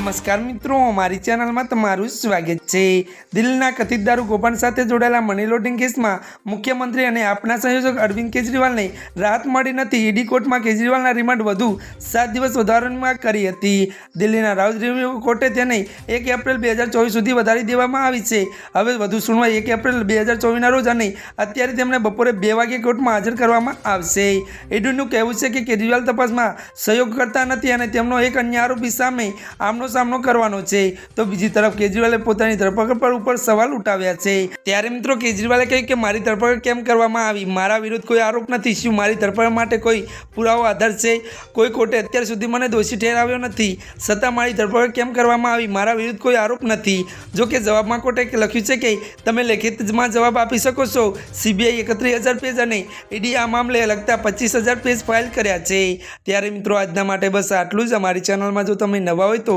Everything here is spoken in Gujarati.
નમસ્કાર મિત્રો, મારી ચેનલમાં તમારું સ્વાગત છે. દિલ્હીના કથિત દારૂ કૌભાંડ સાથે જોડાયેલા મની લોન્ડરિંગ કેસમાં મુખ્યમંત્રી અને આપના સંયોજક અરવિંદ કેજરીવાલને રાહત મળી નથી. ઈડી કોર્ટમાં કેજરીવાલના રિમાન્ડ વધુ સાત દિવસ વધારવામાં કરી હતી. દિલ્હીના રાઉઝ રેવન્યુ કોર્ટે તેને એક એપ્રિલ બે હજાર ચોવીસ સુધી વધારી દેવામાં આવી છે. હવે વધુ સુનવાઈ એક એપ્રિલ બે હજાર ચોવીસના રોજ અને અત્યારે તેમને બપોરે બે વાગે કોર્ટમાં હાજર કરવામાં આવશે. ઈડીનું કહેવું છે કે કેજરીવાલ તપાસમાં સહયોગ કરતા નથી અને તેમનો એક અન્ય આરોપી સામે આમનો સામનો કરવાનો છે. તો બીજી તરફ કેજરીવાલે પોતાની ધરપકડ પર ઉપર સવાલ ઉઠાવ્યા છે. ત્યારે મિત્રો કેજરીવાલે કહ્યું કે મારી ધરપકડ કેમ કરવામાં આવી? મારા વિરુદ્ધ કોઈ આરોપ નથી. શું મારી ધરપકડ માટે કોઈ પુરાવો આધાર છે? કોઈ કોર્ટે અત્યાર સુધી મને દોષી ઠેરાવ્યો નથી. છતાં મારી ધરપકડ કેમ કરવામાં આવી? મારા વિરુદ્ધ કોઈ આરોપ નથી. જો કે જવાબમાં કોર્ટે લખ્યું છે કે તમે લેખિતમાં જવાબ આપી શકો છો. સીબીઆઈ એકત્રીસ હજાર પેજ અને ઈડી આ મામલે લગતા પચીસ હજાર પેજ ફાઇલ કર્યા છે. ત્યારે મિત્રો આજના માટે બસ આટલું જ. અમારી ચેનલમાં જો તમે નવા હોય તો